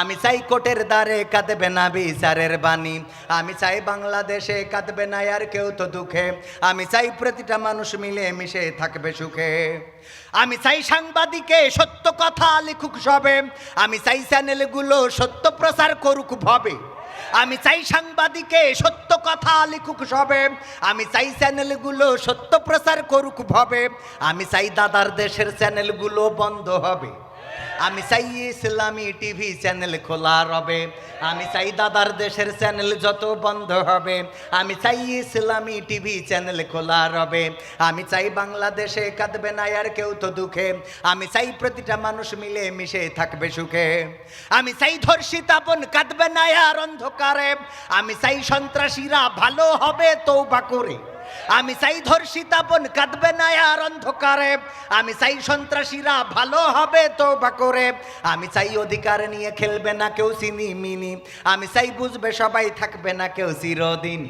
আমি চাই কোটের দ্বারে কাঁদবে না বিচারের বাণী। আমি চাই বাংলাদেশে কাঁদবে না আর কেউ তো দুঃখে। আমি চাই প্রতিটা মানুষ মিলে মিশে থাকবে সুখে। আমি চাই সাংবাদিকে সত্য কথা লিখুক সবে। আমি চাই চ্যানেলগুলো সত্য প্রচার করুক ভবে। আমি চাই সাংবাদিকে সত্য কথা লিখুক সবে। আমি চাই চ্যানেলগুলো সত্য প্রচার করুক ভবে। আমি চাই দাদার দেশের চ্যানেলগুলো বন্ধ হবে। আমি চাই ইসলামী টিভি চ্যানেল খোলা রবে। আমি চাই দাদার দেশের চ্যানেল যত বন্ধ হবে। আমি চাই ইসলামী টিভি চ্যানেল খোলা রবে। আমি চাই বাংলাদেশে কাঁদবে না আর কেউ তো দুঃখে। আমি চাই প্রতিটা মানুষ মিলে মিশে থাকবে সুখে। আমি চাই ধর্ষিতা বোন কাঁদবে না আর অন্ধকারে। আমি চাই সন্ত্রাসীরা ভালো হবে তৌবা করে। আমি চাই ধর্ষিতা বোন কাঁদবে না আর অন্ধকারে। আমি চাই সন্ত্রাসীরা ভালো হবে তো বা করে। আমি চাই অধিকার নিয়ে খেলবে না কেউ চিনি মিনি আমি চাই বুঝবে সবাই থাকবে না কেউ চিরদিন।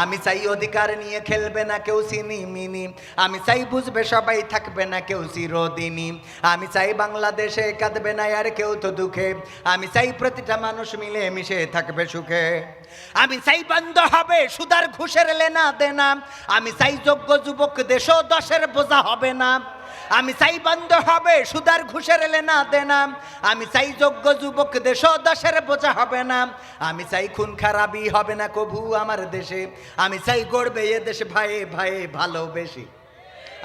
আমি চাই অধিকার নিয়ে খেলবে না কেউ চিনি মিনি। আমি চাই বুঝবে সবাই থাকবে না কেউ চিরদিনই। আমি চাই বাংলাদেশে কাঁদবে না আর কেউ তো দুঃখে। আমি চাই প্রতিটা মানুষ মিলে মিশে থাকবে সুখে। আমি চাই বন্ধ হবে সুদার ঘুষের লেনা দেনা। আমি চাই যোগ্য যুবক দেশ দশের বোঝা হবে না। আমি চাই বন্ধ হবে, সুদার ঘুষের এলে লেনা দেনা আমি চাই যোগ্য যুবক দেশ দশের বোঝা হবে না। আমি চাই খুন খারাপই হবে না, কভু আমার দেশে। আমি চাই গড়বে এ দেশ ভাই ভাইয়ে ভালোবেসে।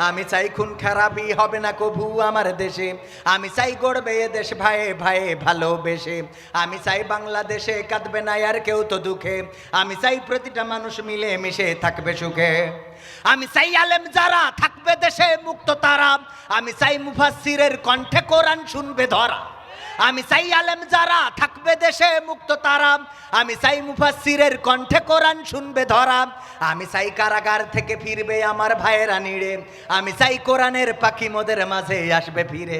আমি চাই খুন খারাপই হবে না কভু আমার দেশে। আমি চাই গড়বে এ দেশ ভাই ভাই ভালোবেসে। আমি চাই বাংলাদেশে কাঁদবে না আর কেউ তো দুঃখে। আমি চাই প্রতিটা মানুষ মিলে মিশে থাকবে সুখে। আমি চাই আলেম যারা থাকবে দেশে মুক্ত তারা। আমি চাই মুফাসিরের কণ্ঠে কোরআন শুনবে ধরা। আমি চাই আলেম যারা, থাকবে দেশে মুক্ত তারা। আমি চাই মুফাসিরের কণ্ঠে কোরআন শুনবে ধরা। আমি চাই কারাগার থেকে ফিরবে আমার ভাইয়েরা নিড়ে। আমি চাই কোরআনের পাখি মোদের মাঝে আসবে ফিরে।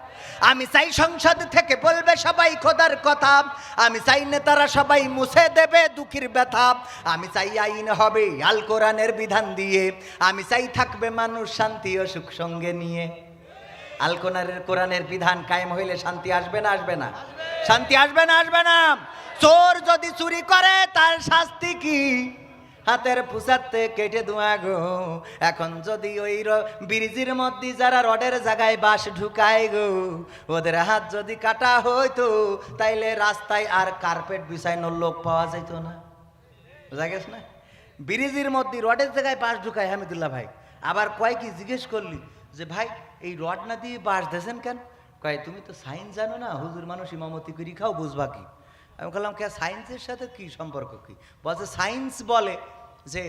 আমি চাই সংসদ থেকে বলবে সবাই খোদার কথা। আমি চাই নেতারা সবাই মুছে দেবে দুঃখীর ব্যথা। আমি চাই আইন হবে আল কোরআনের বিধান দিয়ে। আমি চাই থাকবে মানুষ শান্তি ও সুখ সঙ্গে নিয়ে। আল কোরআনের কোরআনের বিধান কায়েম হইলে শান্তি আসবে না আসবে না? শান্তি আসবে না আসবে না? চোর যদি চুরি করে, তার শাস্তি কি? হাতের পুষাতে কেটে দোয়া গো। এখন যদি ওই ব্রিজের মধ্যে যারা রডের জায়গায় বাস ঢুকায় গো, ওদের হাত যদি কাটা হইতো, তাইলে রাস্তায় আর কার্পেট বিছাইনো লোক পাওয়া যাইতো না। বোঝা গেছে না? ব্রিজের মধ্যে রডের জায়গায় বাস ঢুকায়, হামিদুল্লাহ ভাই। আবার কয় কি জিজ্ঞেস করলি যে, ভাই, এই রড না দিয়ে বাস দেছেন কেন? কয়, তুমি তো সাইন জানো না, হুজুর মানুষ ইমামতি করি খাও, বুঝবা কি? আমি বললাম, কে সায়েন্সের সাথে কি সম্পর্ক কি? বলছে সায়েন্স বলে যে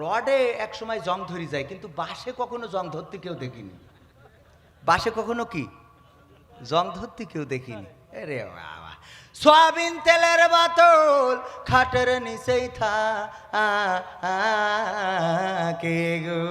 রডে এক সময় জং ধরি যায়, কিন্তু বাসে কখনো জং ধরতে কেউ দেখিনি। বাসে কখনো কি? জং ধরতে কেউ দেখিনি। রে বাবা। সয়াবিন তেলের বোতল খাটের নিচেই থা কে গো?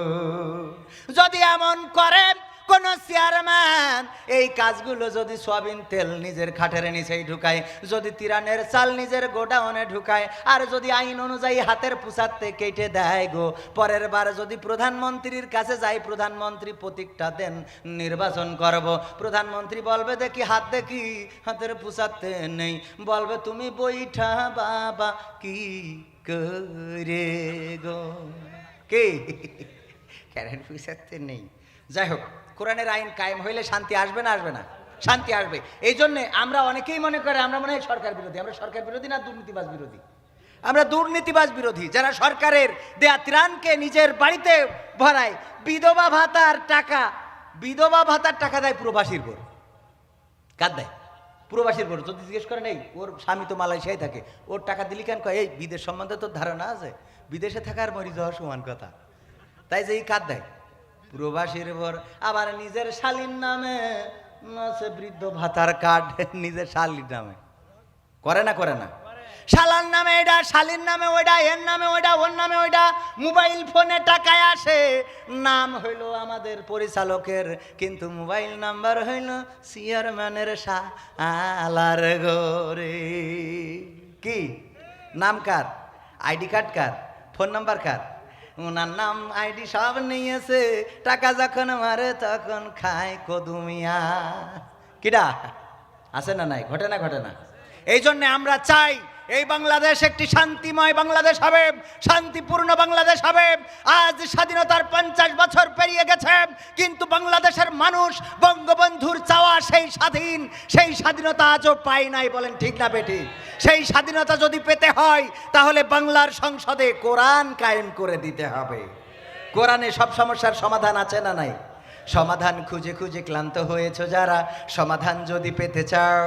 যদি এমন করে কোন চেয়ারম্যান এই কাজগুলো যদি সয়াবিন তেল নিজের খাটের নিচেই ঢুকায়, যদি তিরানের চাল নিজের গোডাউনে ঢুকায়, আর যদি আইন অনুযায়ী হাতের পুষাতে কেটে দেয় গো, পরের বার যদি প্রধানমন্ত্রীর কাছে যাই, প্রধানমন্ত্রী প্রতীকটা দেন, নির্বাচন করব। প্রধানমন্ত্রী বলবে, দেখি হাত দেখি, হাতের পুষাতে নেই। বলবে, তুমি বইঠা বাবা, কি করে গো? কে? ক্যারেন্ট পুষাতে নেই। যাই হোক কোরআনের আইন কায়েম হইলে শান্তি আসবে না আসবে না? শান্তি আসবে। এই জন্যে আমরা অনেকেই মনে করে, আমরা মনে হয় সরকার বিরোধী। আমরা সরকার বিরোধী না দুর্নীতিবাজ বিরোধী? আমরা দুর্নীতিবাজ বিরোধী। যারা সরকারের দেয়া ত্রাণকে নিজের বাড়িতে ভরায়, বিধবা ভাতার টাকা, বিধবা ভাতার টাকা দেয় প্রবাসীর পর কার দেয়? প্রবাসীর পর যদি জিজ্ঞেস করে নেই ওর স্বামী তো মালয়েশিয়ায় থাকে, ওর টাকা দিলি কেন কয়? এই, বিদেশ সম্বন্ধে তোর ধারণা আছে। বিদেশে থাকার মরি যাওয়া সমান কথা। তাই যে এই কার দেয়? প্রবাসীর পর আবার নিজের শালীর নামে আছে বৃদ্ধ ভাতার কার্ড, নিজের শালীর নামে। করে না করে না। শালার নামে এটা শালির নামে ওইটা এর নামে ওইটা ওর নামে ওইটা মোবাইল ফোনে টাকায় আসে। নাম হইল আমাদের পরিচালকের, কিন্তু মোবাইল নাম্বার হইল চেয়ারম্যানের শালার ঘরে। কি? নাম কার? আইডি কার্ড কার? ফোন নাম্বার কার? ওনার নাম আইডি সব নিয়েছে, টাকা যখন মারে তখন খায় কদুমিয়া। কিডা? আছে না নাই? ঘটে না ঘটে না। এই জন্যে আমরা চাই এই বাংলাদেশ একটি শান্তিময় বাংলাদেশ হবে, শান্তিপূর্ণ বাংলাদেশ হবে। আজ স্বাধীনতার পঞ্চাশ বছর পেরিয়ে গেছে, কিন্তু বাংলাদেশের মানুষ, বঙ্গবন্ধুর চাওয়া সেই স্বাধীন, সেই স্বাধীনতা আজও পায় নাই বলেন ঠিক না বেটি। সেই স্বাধীনতা যদি পেতে হয়, তাহলে বাংলার সংসদে কোরআন কায়েম করে দিতে হবে। কোরআনে সব সমস্যার সমাধান আছে না নাই? সমাধান খুঁজে খুঁজে ক্লান্ত হয়েছ যারা, সমাধান যদি পেতে চাও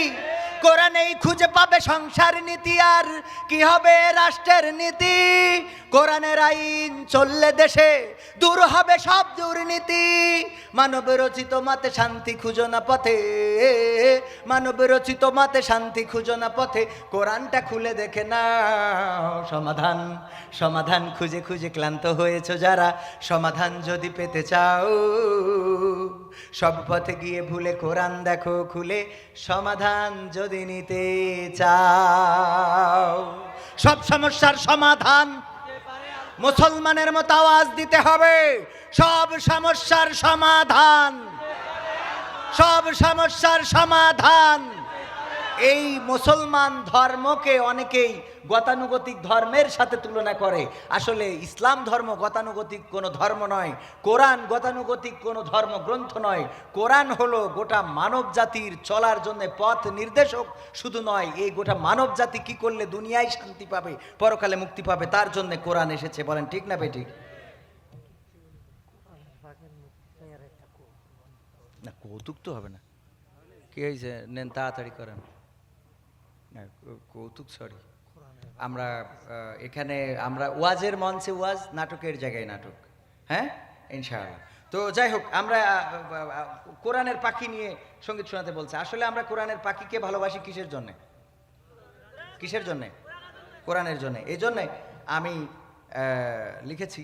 কোরআনেই খুঁজে পাবে সংসার নীতি আর কি হবে রাষ্ট্রের নীতি? কোরআনের আইন চললে দেশে দূর হবে সব দুর্নীতি। মানব রচিত মাতে শান্তি খুঁজো না পথে। মানব রচিত মাতে শান্তি খুঁজো না পথে। কোরআনটা খুলে দেখে না সমাধান। সমাধান খুঁজে খুঁজে ক্লান্ত হয়েছ যারা। সমাধান যদি পেতে চাও। সব পথে গিয়ে ভুলে কোরআন দেখো খুলে, সমাধান যদি নিতে চাও। সব সমস্যার সমাধান মুসলমানের মতো আওয়াজ দিতে হবে। সব সমস্যার সমাধান, সব সমস্যার সমাধান। এই মুসলমান ধর্মকে অনেকেই গতানুগতিক ধর্মের সাথে তুলনা করে। আসলে ইসলাম ধর্ম গতানুগতিক কোনো ধর্ম নয়, কোরআন গতানুগতিক কোনো ধর্ম গ্রন্থ নয়। কোরআন হলো গোটা মানব জাতির চলার জন্য পথ নির্দেশক, শুধু নয়, এই গোটা মানব জাতি কি করলে দুনিয়ায় শান্তি পাবে, পরকালে মুক্তি পাবে, তার জন্য কোরআন এসেছে, বলেন ঠিক না বেঠিক? না, কৌতুক তো হবে না। কি হয়েছে? নেন, তাড়াতাড়ি করেন। না কৌতুক সরি আমরা এখানে আমরা ওয়াজের মঞ্চে ওয়াজ, নাটকের জায়গায় নাটক। হ্যাঁ? ইনশাআল্লাহ। তো যাই হোক, আমরা কোরআনের পাখি নিয়ে সংগীত শোনাতে বলছে। আসলে আমরা কোরআনের পাখিকে ভালোবাসি কিসের জন্যে? কিসের জন্যে? কোরআনের জন্যে। এই জন্যে আমি লিখেছি